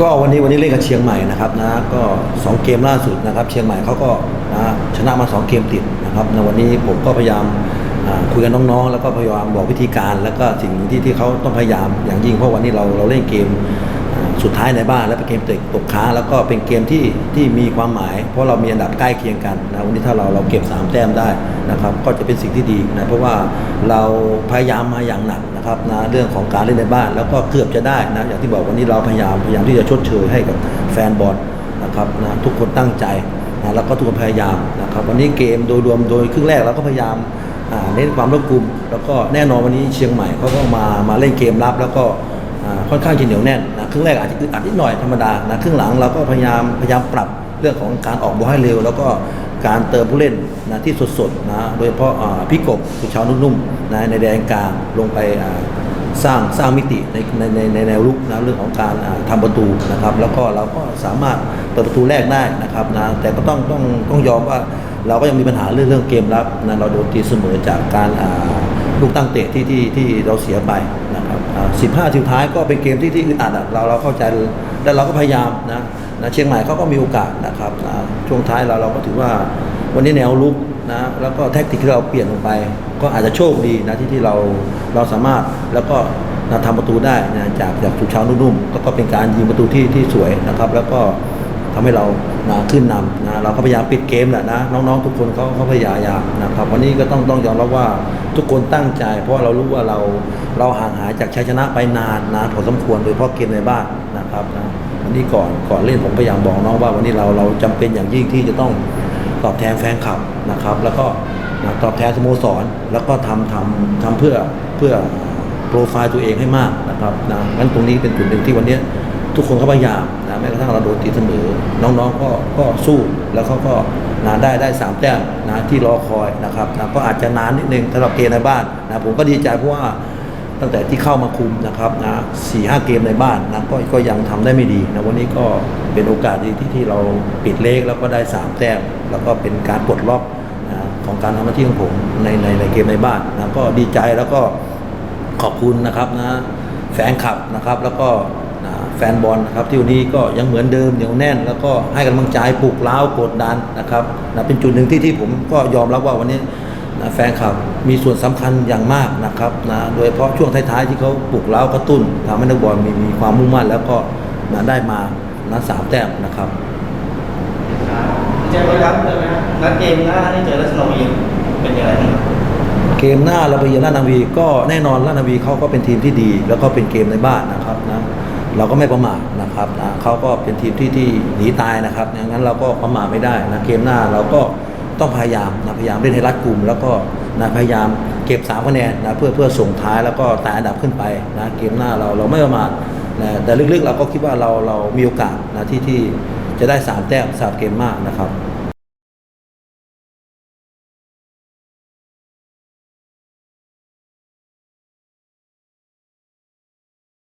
ก็วันนี้วันนี้เล่นกับเชียงใหม่นะครับนะก็สองเกมล่าสุดนะครับเชียงใหม่เขาก็นะชนะมาสองเกมติดนะครับในวันนี้ผมก็พยายามคุยกับน้องๆ แล้วก็พยายามบอกวิธีการ แล้วก็สิ่งที่ที่เขาต้องพยายามอย่างยิ่งเพราะวันนี้เราเราเล่นเกม สุดท้ายในบ้านและเป็นเกมตกตกค้า แล้วก็เป็นเกมที่ที่มีความหมาย เพราะเรามีอันดับใกล้เคียงกันนะวันนี้ถ้าเราเราเก็บสามแต้มได้นะครับก็จะเป็นสิ่งที่ดีนะเพราะว่าเราพยายามมาอย่างหนักนะครับนะเรื่องของการเล่นในบ้าน แล้วก็เกือบจะได้นะอย่างที่บอกวันนี้เราพยายามพยายามที่จะชดเชยให้กับแฟนบอลนะครับนะทุกคนตั้งใจนะแล้วก็ทุกคนพยายามนะครับวันนี้เกมโดยรวมโดยครึ่งแรกเราก็พยายามเน้นความรัดกุม แล้วก็แน่นอนวันนี้เชียงใหม่เขาก็มามาเล่นเกมรับแล้วก็ ค่อนข้างจะเหนียวแน่นนะครึ่งแรกอาจจะอึดอัดนิดหน่อยธรรมดานะครึ่งหลังเราก็พยายามพยายามปรับเรื่องของการออกบอลให้เร็ว แล้วก็การเติมผู้เล่นนะที่สดๆนะโดยเฉพาะพี่กบสุชาวนุ่มๆนะในแดนกลางลงไปสร้างสร้างมิติในในในแนวลุกนะเรื่องของการอ่าทำประตูนะครับ แล้วก็เราก็สามารถเปิดประตูแรกได้นะครับนะแต่ก็ต้องต้องต้องยอมว่าเราก็ยังมีปัญหาเรื่องเรื่องเกมรับนะเราโดนตีเสมอจากการอ่า ลูกตั้งเตะที่ที่ที่เราเสียไปนะครับสิบห้าทีท้ายก็เป็นเกมที่ที่อึดอัดเราเราเข้าใจแล้วเราก็พยายามนะนะเชียงใหม่เขาก็มีโอกาสนะครับช่วงท้ายเราเราก็ถือว่าวันนี้แนวลุกนะแล้วก็แท็กติกที่เราเปลี่ยนลงไป ก็อาจจะโชคดีนะที่ที่เราเราสามารถแล้วก็นะทำประตูได้นะจากจากสุชาวนุ่มๆก็เป็นการยิงประตูที่ที่สวยนะครับ แล้วก็ ทำให้เรานะขึ้นนำนะเราก็พยายามปิดเกมแหละนะน้องๆทุกคนเขาเขาพยายามนะครับวันนี้ก็ต้องต้องยอมรับว่าทุกคนตั้งใจ เพราะเรารู้ว่าเราเราห่างหายจากชัยชนะไปนานนานพอสมควรโดยเฉพาะเกมในบ้านนะครับนะวันนี้ก่อนก่อนเล่นผมพยายามบอกน้องว่า วันนี้เราเราจำเป็นอย่างยิ่งที่จะต้องตอบแทนแฟนคลับนะครับ แล้วก็นะตอบแทนสโมสรแล้วก็ทำทำทำเพื่อเพื่อโปรไฟล์ตัวเองให้มากนะครับนะงั้นตรงนี้เป็นจุดหนึ่งที่วันนี้ ทุกคนเขาพยายามนะแม้กระทั่งเราโดนตีเสมอ น้องๆก็ก็สู้แล้วเขาก็นะได้ได้สามแต้มนะที่รอคอยนะครับนะก็อาจจะนานนิดนึงสำหรับเกมในบ้านนะผมก็ดีใจเพราะว่าตั้งแต่ที่เข้ามาคุมนะครับนะสี่ห้าเกมในบ้านนะก็ก็ยังทำได้ไม่ดีนะวันนี้ก็เป็นโอกาสดีที่ที่เราปิดเลขแล้วก็ได้สามแต้มแล้วก็เป็นการปลดล็อกนะของการทำหน้าที่ของผมในในในเกมในบ้านนะก็ดีใจแล้วก็ขอบคุณนะครับนะแฟนคลับนะครับ แล้วก็ แฟนบอลนะครับที่วันนี้ก็ยังเหมือนเดิมเหนียวแน่น แล้วก็ให้กำลังใจปลุกเล้าวกดดันนะครับนะเป็นจุดหนึ่งที่ที่ผมก็ยอมรับว่าวันนี้นะแฟนคลับมีส่วนสำคัญอย่างมากนะครับนะโดยเฉพาะช่วงท้ายๆที่เขาปลุกเล้าวกระตุ้นทำให้นักบอลมีมีความมุ่งมั่น แล้วก็นะได้มานะสามแต้มนะครับเจอครับนัดเกมหน้าที่เจอรัชนวีเป็นยังไงบ้างครับเกมหน้าเราไปเยือนราชนาวีก็แน่นอนราชนาวีเขาก็เป็นทีมที่ดี แล้วก็เป็นเกมในบ้านนะครับนะ เราก็ไม่ประมาทนะครับนะเขาก็เป็นทีมที่ที่หนีตายนะครับงั้นเราก็ประมาทไม่ได้นะเกมหน้าเราก็ต้องพยายามนะพยายามเล่นให้รัดกลุ่ม แล้วก็นะพยายามเก็บสามคะแนนนะเพื่อเพื่อส่งท้ายแล้วก็ไต่อันดับขึ้นไปนะเกมหน้าเราเราไม่ประมาทนะแต่ลึกๆเราก็คิดว่าเราเรามีโอกาสนะที่ที่จะได้สามแต้มสามเกมมากนะครับ